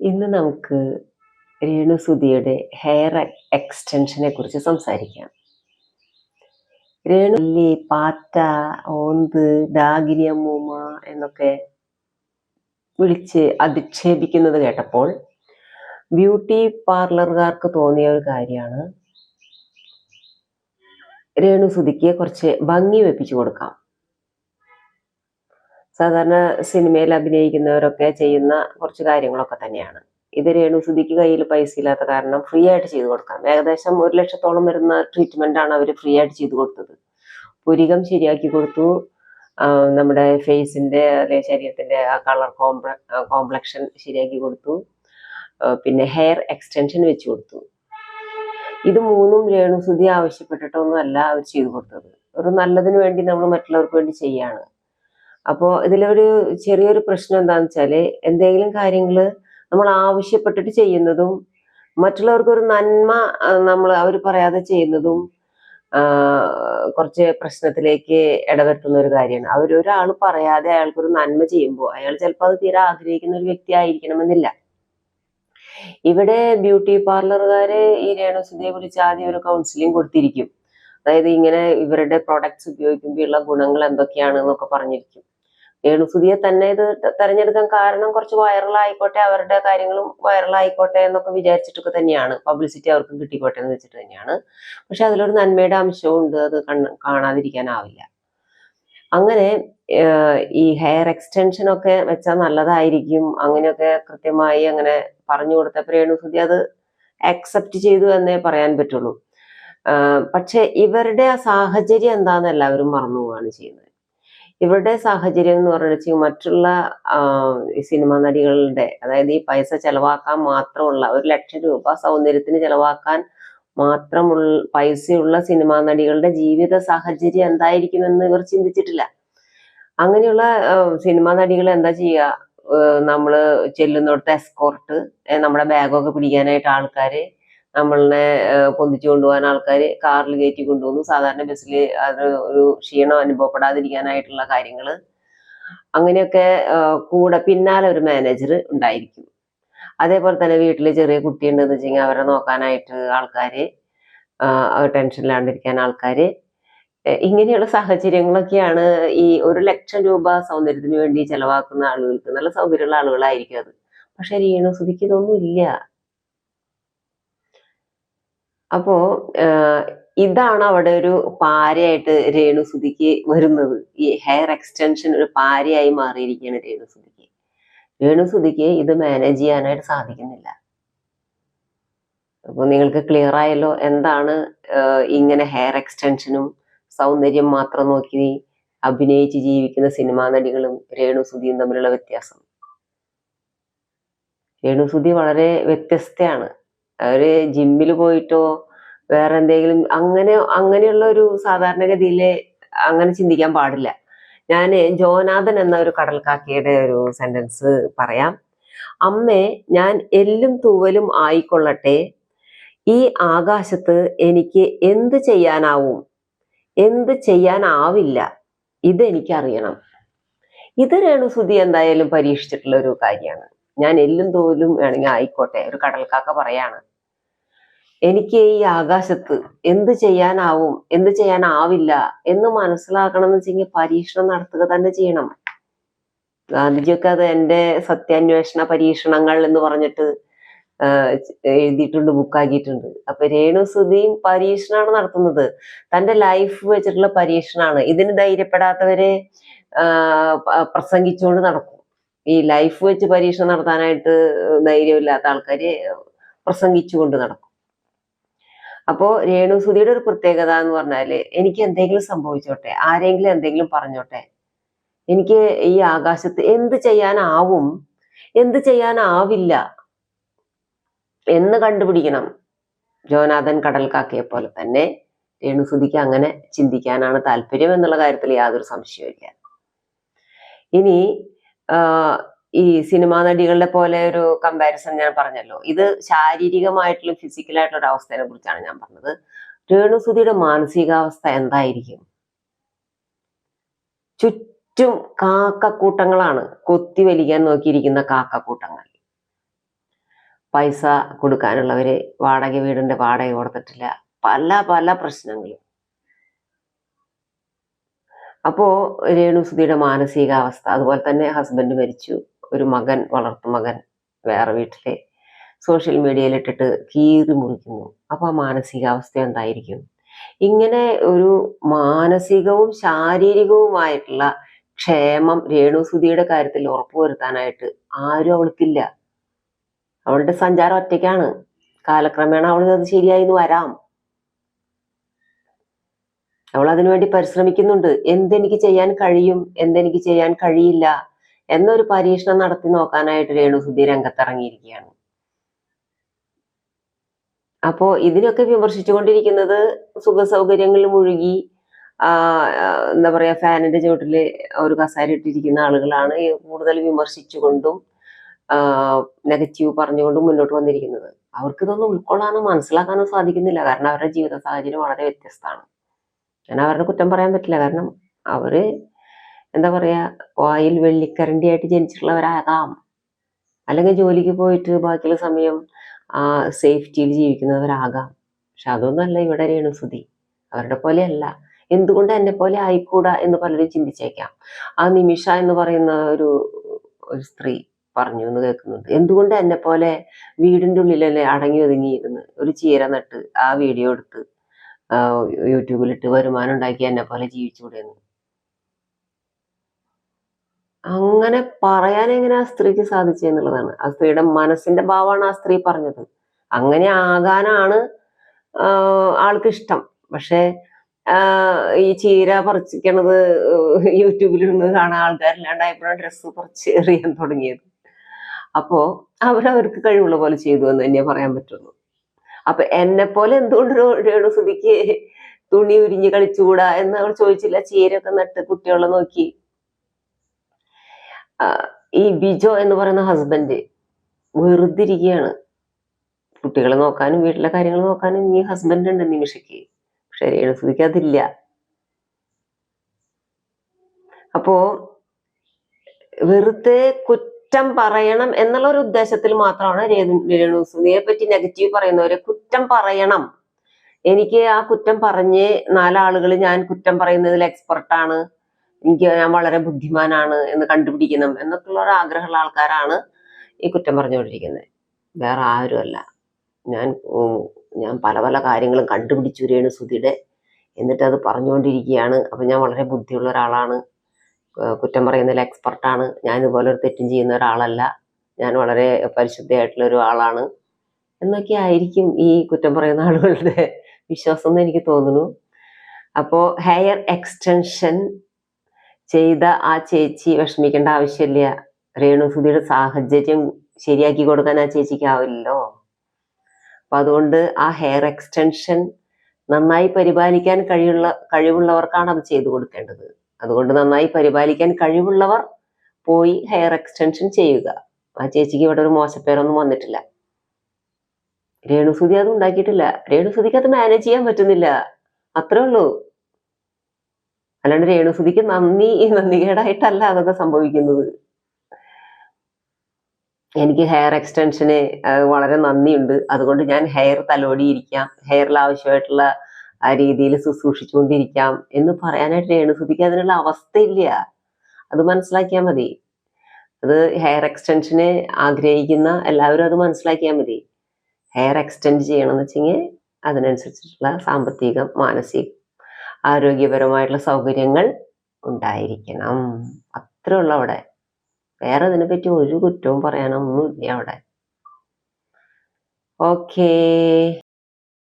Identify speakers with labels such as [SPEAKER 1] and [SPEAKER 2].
[SPEAKER 1] ഇന്ന് നമുക്ക് രേണുസുതിയുടെ ഹെയർ എക്സ്റ്റൻഷനെ കുറിച്ച് സംസാരിക്കാം. രേണുല്ലി പാറ്റ ഓന്ത് ഡാഗിനി അമ്മൂമ്മ എന്നൊക്കെ വിളിച്ച് അധിക്ഷേപിക്കുന്നത് കേട്ടപ്പോൾ ബ്യൂട്ടി പാർലറുകാർക്ക് തോന്നിയ ഒരു കാര്യമാണ്. രേണുസുതിക്ക് കുറച്ച് ഭംഗി വെപ്പിച്ചു കൊടുക്കാം. സാധാരണ സിനിമയിൽ അഭിനയിക്കുന്നവരൊക്കെ ചെയ്യുന്ന കുറച്ച് കാര്യങ്ങളൊക്കെ തന്നെയാണ്. ഇത് രേണുസുതിക്ക് കയ്യിൽ പൈസ ഇല്ലാത്ത കാരണം ഫ്രീ ആയിട്ട് ചെയ്തു കൊടുക്കാം. ഏകദേശം ഒരു ലക്ഷത്തോളം വരുന്ന ട്രീറ്റ്മെന്റ് ആണ് അവർ ഫ്രീ ആയിട്ട് ചെയ്തു കൊടുത്തത്. പുരികം ശരിയാക്കി കൊടുത്തു. നമ്മുടെ ഫേസിന്റെ അല്ലെ ശരീരത്തിന്റെ ആ കളർ കോംപ്ലക്ഷൻ ശരിയാക്കി കൊടുത്തു. പിന്നെ ഹെയർ എക്സ്റ്റൻഷൻ വെച്ചു കൊടുത്തു. ഇത് മൂന്നും രേണുസുതി ആവശ്യപ്പെട്ടിട്ടൊന്നും അല്ല അവർ ചെയ്തു കൊടുത്തത്. ഒരു നല്ലതിന് വേണ്ടി നമ്മൾ മറ്റുള്ളവർക്ക് വേണ്ടി ചെയ്യാണ്. അപ്പോൾ ഇതിലൊരു ചെറിയൊരു പ്രശ്നം എന്താണെന്ന് വെച്ചാൽ എന്തെങ്കിലും കാര്യങ്ങൾ നമ്മൾ ആവശ്യപ്പെട്ടിട്ട് ചെയ്യുന്നതും മറ്റുള്ളവർക്ക് ഒരു നന്മ നമ്മൾ അവർ പറയാതെ ചെയ്യുന്നതും കുറച്ച് പ്രശ്നത്തിലേക്ക് ഇടവരുത്തുന്ന ഒരു കാര്യമാണ്. അവർ ഒരാൾ പറയാതെ അയാൾക്കൊരു നന്മ ചെയ്യുമ്പോൾ അയാൾ ചിലപ്പോൾ അത് തീരെ ആഗ്രഹിക്കുന്ന ഒരു വ്യക്തി ആയിരിക്കണമെന്നില്ല. ഇവിടെ ബ്യൂട്ടി പാർലറുകാര് ഈ രേണുസുതിയെ കുറിച്ച് ആദ്യം ഒരു കൗൺസിലിംഗ് കൊടുത്തിരിക്കും. അതായത് ഇങ്ങനെ ഇവരുടെ പ്രോഡക്ട്സ് ഉപയോഗിക്കുമ്പോൾ ഉള്ള ഗുണങ്ങൾ എന്തൊക്കെയാണ് എന്നൊക്കെ പറഞ്ഞിരിക്കും. രേണുസുതിയെ തന്നെ ഇത് തെരഞ്ഞെടുക്കാൻ കാരണം കുറച്ച് വൈറൽ ആയിക്കോട്ടെ അവരുടെ കാര്യങ്ങളും വൈറൽ ആയിക്കോട്ടെ എന്നൊക്കെ വിചാരിച്ചിട്ടൊക്കെ തന്നെയാണ്. പബ്ലിസിറ്റി അവർക്കും കിട്ടിക്കോട്ടെ എന്ന് വെച്ചിട്ട് തന്നെയാണ്. പക്ഷെ അതിലൊരു നന്മയുടെ അംശവും ഉണ്ട് അത് കാണാതിരിക്കാനാവില്ല. അങ്ങനെ ഈ ഹെയർ എക്സ്റ്റൻഷൻ ഒക്കെ വെച്ചാൽ നല്ലതായിരിക്കും അങ്ങനെയൊക്കെ കൃത്യമായി അങ്ങനെ പറഞ്ഞു കൊടുത്തപ്പോൾ രേണുസുതി അത് അക്സെപ്റ്റ് ചെയ്തു എന്നേ പറയാൻ പറ്റുള്ളൂ. പക്ഷെ ഇവരുടെ ആ സാഹചര്യം എന്താന്ന് എല്ലാവരും മറന്നു പോവുകയാണ് ചെയ്യുന്നത്. ഇവരുടെ സാഹചര്യം എന്ന് പറഞ്ഞാൽ മറ്റുള്ള സിനിമാ നടികളുടെ അതായത് ഈ പൈസ ചെലവാക്കാൻ മാത്രമുള്ള ഒരു ലക്ഷം രൂപ സൗന്ദര്യത്തിന് ചെലവാക്കാൻ മാത്രമുള്ള പൈസയുള്ള സിനിമാ നടികളുടെ ജീവിത സാഹചര്യം എന്തായിരിക്കുമെന്ന് ഇവർ ചിന്തിച്ചിട്ടില്ല. അങ്ങനെയുള്ള സിനിമാ നടികൾ എന്താ ചെയ്യുക? നമ്മൾ ചെല്ലുന്നിടത്ത് എസ്കോർട്ട് നമ്മുടെ ബാഗൊക്കെ പിടിക്കാനായിട്ട് ആൾക്കാര് നമ്മളെ പൊന്തിച്ചു കൊണ്ടുപോകാൻ ആൾക്കാര് കാറിൽ കയറ്റി കൊണ്ടുപോകുന്നു സാധാരണ ബസ്സിൽ അത് ഒരു ക്ഷീണം അനുഭവപ്പെടാതിരിക്കാനായിട്ടുള്ള കാര്യങ്ങൾ അങ്ങനെയൊക്കെ കൂടെ പിന്നാലെ ഒരു മാനേജർ ഉണ്ടായിരിക്കും. അതേപോലെ തന്നെ വീട്ടിൽ ചെറിയ കുട്ടിയുണ്ടെന്ന് വെച്ചെങ്കിൽ അവരെ നോക്കാനായിട്ട് ആൾക്കാർ ടെൻഷനിലാണ്ടിരിക്കാൻ ആൾക്കാർ ഇങ്ങനെയുള്ള സാഹചര്യങ്ങളൊക്കെയാണ് ഈ ഒരു ലക്ഷം രൂപ സൗന്ദര്യത്തിന് വേണ്ടി ചെലവാക്കുന്ന ആളുകൾക്ക് നല്ല സൗകര്യമുള്ള ആളുകളായിരിക്കും അത്. പക്ഷെ രേണുസുതിക്ക് ഇതൊന്നും ഇല്ല. അപ്പോ ഇതാണ് അവിടെ ഒരു പാരയായിട്ട് രേണുസുതിക്ക് വരുന്നത്. ഈ ഹെയർ എക്സ്റ്റൻഷൻ ഒരു പാരയായി മാറിയിരിക്കുകയാണ് രേണുസുതിക്ക്. രേണുസുതിക്ക് ഇത് മാനേജ് ചെയ്യാനായിട്ട് സാധിക്കുന്നില്ല. അപ്പൊ നിങ്ങൾക്ക് ക്ലിയർ ആയല്ലോ എന്താണ് ഇങ്ങനെ ഹെയർ എക്സ്റ്റൻഷനും സൗന്ദര്യം മാത്രം നോക്കി അഭിനയിച്ച് ജീവിക്കുന്ന സിനിമാ നടികളും രേണുസുതിയും തമ്മിലുള്ള വ്യത്യാസം. രേണുസുതി വളരെ വ്യത്യസ്തയാണ്. അവർ ജിമ്മിൽ പോയിട്ടോ വേറെ എന്തെങ്കിലും അങ്ങനെ അങ്ങനെയുള്ള ഒരു സാധാരണഗതിയിൽ അങ്ങനെ ചിന്തിക്കാൻ പാടില്ല. ഞാൻ ജോനാഥൻ എന്ന ഒരു കടൽക്കാക്കിയുടെ ഒരു സെന്റൻസ് പറയാം. അമ്മേ ഞാൻ എല്ലും തൂവലും ആയിക്കൊള്ളട്ടെ. ഈ ആകാശത്ത് എനിക്ക് എന്ത് ചെയ്യാനാവും? എന്ത് ചെയ്യാനാവില്ല? ഇതെനിക്കറിയണം. ഇത് രേണുസുതി എന്തായാലും പരീക്ഷിച്ചിട്ടുള്ള ഒരു കാര്യമാണ്. ഞാൻ എല്ലും തോലും വേണമെങ്കിൽ ആയിക്കോട്ടെ ഒരു കടൽക്കാക്ക പറയാണ്. എനിക്ക് ഈ ആകാശത്ത് എന്ത് ചെയ്യാനാവും എന്ത് ചെയ്യാനാവില്ല എന്ന് മനസ്സിലാക്കണം എന്ന് വെച്ചെങ്കിൽ പരീക്ഷണം നടത്തുക തന്നെ ചെയ്യണം. ഗാന്ധിജിയൊക്കെ അത് എന്റെ സത്യാന്വേഷണ പരീക്ഷണങ്ങൾ എന്ന് പറഞ്ഞിട്ട് എഴുതിയിട്ടുണ്ട് ബുക്കാക്കിയിട്ടുണ്ട്. അപ്പൊ രേണുസുതിയും പരീക്ഷണമാണ് നടത്തുന്നത്. തന്റെ ലൈഫ് വെച്ചിട്ടുള്ള പരീക്ഷണമാണ്. ഇതിന് ധൈര്യപ്പെടാത്തവരെ പ്രസംഗിച്ചുകൊണ്ട് നടക്കും. ഈ ലൈഫ് വെച്ച് പരീക്ഷണം നടത്താനായിട്ട് ധൈര്യമില്ലാത്ത ആൾക്കാര് പ്രസംഗിച്ചുകൊണ്ട് നടക്കും. അപ്പോ രേണുസുതിയുടെ ഒരു പ്രത്യേകത എന്ന് പറഞ്ഞാൽ എനിക്ക് എന്തെങ്കിലും സംഭവിച്ചോട്ടെ? ആരെങ്കിലും എന്തെങ്കിലും പറഞ്ഞോട്ടെ? എനിക്ക് ഈ ആകാശത്ത് എന്ത് ചെയ്യാനാവും? എന്ത് ചെയ്യാനാവില്ല? എന്ന് കണ്ടുപിടിക്കണം. ജോനാഥൻ കടൽക്കാക്കയെ പോലെ തന്നെ രേണുസുതിക്ക് അങ്ങനെ ചിന്തിക്കാനാണ് താല്പര്യം എന്നുള്ള കാര്യത്തിൽ യാതൊരു സംശയവുമില്ല. ഇനി ഈ സിനിമാ നടികളുടെ പോലെ ഒരു കമ്പാരിസൺ ഞാൻ പറഞ്ഞല്ലോ. ഇത് ശാരീരികമായിട്ടുള്ള ഫിസിക്കലായിട്ടുള്ള ഒരു അവസ്ഥയെ കുറിച്ചാണ് ഞാൻ പറഞ്ഞത്. രേണുസുതിയുടെ മാനസികാവസ്ഥ എന്തായിരിക്കും? ചുറ്റും കാക്കക്കൂട്ടങ്ങളാണ്. കൊത്തി വലിക്കാൻ നോക്കിയിരിക്കുന്ന കാക്കക്കൂട്ടങ്ങൾ. പൈസ കൊടുക്കാനുള്ളവര് വാടക വീടിന്റെ വാടക കൊടുത്തിട്ടില്ല. പല പല പ്രശ്നങ്ങളും. അപ്പോ രേണുസുതിയുടെ മാനസികാവസ്ഥ അതുപോലെ തന്നെ ഹസ്ബൻഡ് മരിച്ചു. ഒരു മകൻ വളർത്തു മകൻ വേറെ വീട്ടിലെ സോഷ്യൽ മീഡിയയിൽ ഇട്ടിട്ട് കീറി മുറിക്കുന്നു. അപ്പോൾ ആ മാനസികാവസ്ഥ എന്തായിരിക്കും? ഇങ്ങനെ ഒരു മാനസികവും ശാരീരികവുമായിട്ടുള്ള ക്ഷേമം രേണുസുതിയുടെ കാര്യത്തിൽ ഉറപ്പുവരുത്താനായിട്ട് ആരും അവൾക്കില്ല. അവളുടെ സഞ്ചാരം ഒറ്റയ്ക്കാണ്. കാലക്രമേണ അവൾ അത് ശരിയായി വരാം. അവൾ അതിനുവേണ്ടി പരിശ്രമിക്കുന്നുണ്ട്. എന്തെനിക്ക് ചെയ്യാൻ കഴിയും? എന്തെനിക്ക് ചെയ്യാൻ കഴിയില്ല? എന്നൊരു പരീക്ഷണം നടത്തി നോക്കാനായിട്ട് രേണുസുതി രംഗത്തിറങ്ങിയിരിക്കുകയാണ്. അപ്പോ ഇതിനൊക്കെ വിമർശിച്ചുകൊണ്ടിരിക്കുന്നത് സുഖ സൗകര്യങ്ങളിൽ മുഴുകി എന്താ പറയാ ഫാനിന്റെ ചുവട്ടിൽ ഒരു കസാര ഇട്ടിരിക്കുന്ന ആളുകളാണ് കൂടുതൽ വിമർശിച്ചുകൊണ്ടും നെഗറ്റീവ് പറഞ്ഞുകൊണ്ടും മുന്നോട്ട് വന്നിരിക്കുന്നത്. അവർക്ക് ഇതൊന്നും ഉൾക്കൊള്ളാനോ മനസ്സിലാക്കാനോ സാധിക്കുന്നില്ല. കാരണം അവരുടെ ജീവിത സാഹചര്യം വളരെ വ്യത്യസ്തമാണ്. ഞാൻ അവരുടെ കുറ്റം പറയാൻ പറ്റില്ല. കാരണം അവർ എന്താ പറയാ വായിൽ വെള്ളിക്കരണ്ടിയായിട്ട് ജനിച്ചിട്ടുള്ളവരാകാം. അല്ലെങ്കിൽ ജോലിക്ക് പോയിട്ട് ബാക്കിയുള്ള സമയം ആ സേഫ്റ്റിയിൽ ജീവിക്കുന്നവരാകാം. പക്ഷെ അതൊന്നുമല്ല ഇവിടെ രേണുസുതി. അവരുടെ പോലെ അല്ല എന്തുകൊണ്ട് എന്നെ പോലെ ആയിക്കൂടാ എന്ന് പലരും ചിന്തിച്ചേക്കാം. ആ നിമിഷ എന്ന് പറയുന്ന ഒരു ഒരു സ്ത്രീ പറഞ്ഞു എന്ന് കേൾക്കുന്നുണ്ട്. എന്തുകൊണ്ട് എന്നെ പോലെ വീടിന്റെ ഉള്ളിലല്ലേ അടങ്ങി ഒതുങ്ങിയിരുന്ന്? ഒരു ചീര നട്ട് ആ വീഡിയോ എടുത്ത് യൂട്യൂബിലിട്ട് വരുമാനം ഉണ്ടാക്കി എന്നെ പോലെ ജീവിച്ചുകൂടെ എന്ന് അങ്ങനെ പറയാൻ എങ്ങനെ ആ സ്ത്രീക്ക് സാധിച്ചെന്നുള്ളതാണ് ആ സ്ത്രീയുടെ മനസ്സിന്റെ ഭാവമാണ് ആ സ്ത്രീ പറഞ്ഞത്. അങ്ങനെ ആകാനാണ് ആൾക്ക് ഇഷ്ടം പക്ഷേ ഈ ചീര പറിച്ചിക്കണത് യൂട്യൂബിലിരുന്ന് കാണാൻ ആൾക്കാരില്ലാണ്ടായപ്പോഴാണ് ഡ്രസ്സ് പറിച്ച് എറിയാൻ തുടങ്ങിയത്. അപ്പോ അവരവർക്ക് കഴിവുള്ള പോലെ ചെയ്തു എന്ന് തന്നെ പറയാൻ പറ്റുള്ളൂ. അപ്പൊ എന്നെ പോലെ എന്തുകൊണ്ട് രേണുസുതിക്ക് തുണി ഉരിഞ്ഞ് കളിച്ചുകൂടാ എന്ന് അവൾ ചോദിച്ചില്ല. ചീരയൊക്കെ നട്ട് കുട്ടികളെ നോക്കി ഈ ബിജോ എന്ന് പറയുന്ന ഹസ്ബൻഡ് വെറുതെ കുട്ടികളെ നോക്കാനും വീട്ടിലെ കാര്യങ്ങൾ നോക്കാനും ഈ ഹസ്ബൻഡ് ഉണ്ട് നിമിഷയ്ക്ക്. പക്ഷെ രേണുസുതിക്ക് അപ്പോ വെറുതെ കുറ്റം പറയണം എന്നുള്ള ഒരു ഉദ്ദേശത്തിൽ മാത്രമാണ് രേണു രേണുസുതിയെ പറ്റി നെഗറ്റീവ് പറയുന്നവരെ കുറ്റം പറയണം. എനിക്ക് ആ കുറ്റം പറഞ്ഞ് നാലാളുകൾ ഞാൻ കുറ്റം പറയുന്നതിൽ എക്സ്പെർട്ടാണ് എനിക്ക് ഞാൻ വളരെ ബുദ്ധിമാനാണ് എന്ന് കണ്ടുപിടിക്കണം എന്നൊക്കെയുള്ള ഒരു ആഗ്രഹമുള്ള ആൾക്കാരാണ് ഈ കുറ്റം പറഞ്ഞുകൊണ്ടിരിക്കുന്നത്. വേറെ ആരുമല്ല ഞാൻ ഞാൻ പല പല കാര്യങ്ങളും കണ്ടുപിടിച്ചു വരികയാണ് സുധിയുടെ എന്നിട്ട് അത് പറഞ്ഞുകൊണ്ടിരിക്കുകയാണ്. അപ്പൊ ഞാൻ വളരെ ബുദ്ധിയുള്ള ഒരാളാണ്. കുറ്റം പറയുന്നതിൽ എക്സ്പെർട്ടാണ് ഞാൻ ഇതുപോലെ ഒരു തെറ്റും ചെയ്യുന്ന ഒരാളല്ല. ഞാൻ വളരെ പരിശുദ്ധയായിട്ടുള്ള ഒരു എന്നൊക്കെ ആയിരിക്കും ഈ കുറ്റം പറയുന്ന ആളുകളുടെ വിശ്വാസം എന്ന് എനിക്ക് തോന്നുന്നു. അപ്പോൾ ഹെയർ എക്സ്റ്റൻഷൻ ചെയ്ത ആ ചേച്ചി വിഷമിക്കേണ്ട ആവശ്യമില്ല. രേണുസുതിയുടെ സാഹചര്യം ശരിയാക്കി കൊടുക്കാൻ ആ ചേച്ചിക്ക് ആവില്ലല്ലോ. അപ്പൊ അതുകൊണ്ട് ആ ഹെയർ എക്സ്റ്റൻഷൻ നന്നായി പരിപാലിക്കാൻ കഴിയുള്ള കഴിവുള്ളവർക്കാണ് അത് ചെയ്തു കൊടുക്കേണ്ടത്. അതുകൊണ്ട് നന്നായി പരിപാലിക്കാൻ കഴിവുള്ളവർ പോയി ഹെയർ എക്സ്റ്റൻഷൻ ചെയ്യുക. ആ ചേച്ചിക്ക് ഇവിടെ ഒരു മോശപ്പേരൊന്നും വന്നിട്ടില്ല. രേണുസുതി അത് ഉണ്ടാക്കിയിട്ടില്ല. രേണുസുതിക്ക് അത് മാനേജ് ചെയ്യാൻ പറ്റുന്നില്ല. അത്രേ ഉള്ളൂ. അല്ലാണ്ട് രേണുസുതിക്ക് നന്ദി നന്ദികേടായിട്ടല്ല അതൊക്കെ സംഭവിക്കുന്നത്. എനിക്ക് ഹെയർ എക്സ്റ്റൻഷന് വളരെ നന്ദിയുണ്ട്. അതുകൊണ്ട് ഞാൻ ഹെയർ തലോടിയിരിക്കാം. ഹെയറിൽ ആവശ്യമായിട്ടുള്ള ആ രീതിയിൽ ശുശ്രൂഷിച്ചുകൊണ്ടിരിക്കാം എന്ന് പറയാനായിട്ട് രേണുസുതിക്ക് അതിനുള്ള അവസ്ഥയില്ല. അത് മനസ്സിലാക്കിയാൽ മതി. അത് ഹെയർ എക്സ്റ്റൻഷന് ആഗ്രഹിക്കുന്ന എല്ലാവരും അത് മനസ്സിലാക്കിയാൽ മതി. ഹെയർ എക്സ്റ്റെൻഡ് ചെയ്യണമെന്ന് വെച്ചെങ്കിൽ അതിനനുസരിച്ചിട്ടുള്ള സാമ്പത്തികം മാനസിക ആരോഗ്യപരമായിട്ടുള്ള സൗകര്യങ്ങൾ ഉണ്ടായിരിക്കണം. അത്രേ ഉള്ളൂ അവിടെ. വേറെ ഇതിനെപ്പറ്റി ഒരു കുറ്റവും പറയാനൊന്നും ഇല്ല അവിടെ. ഓക്കേ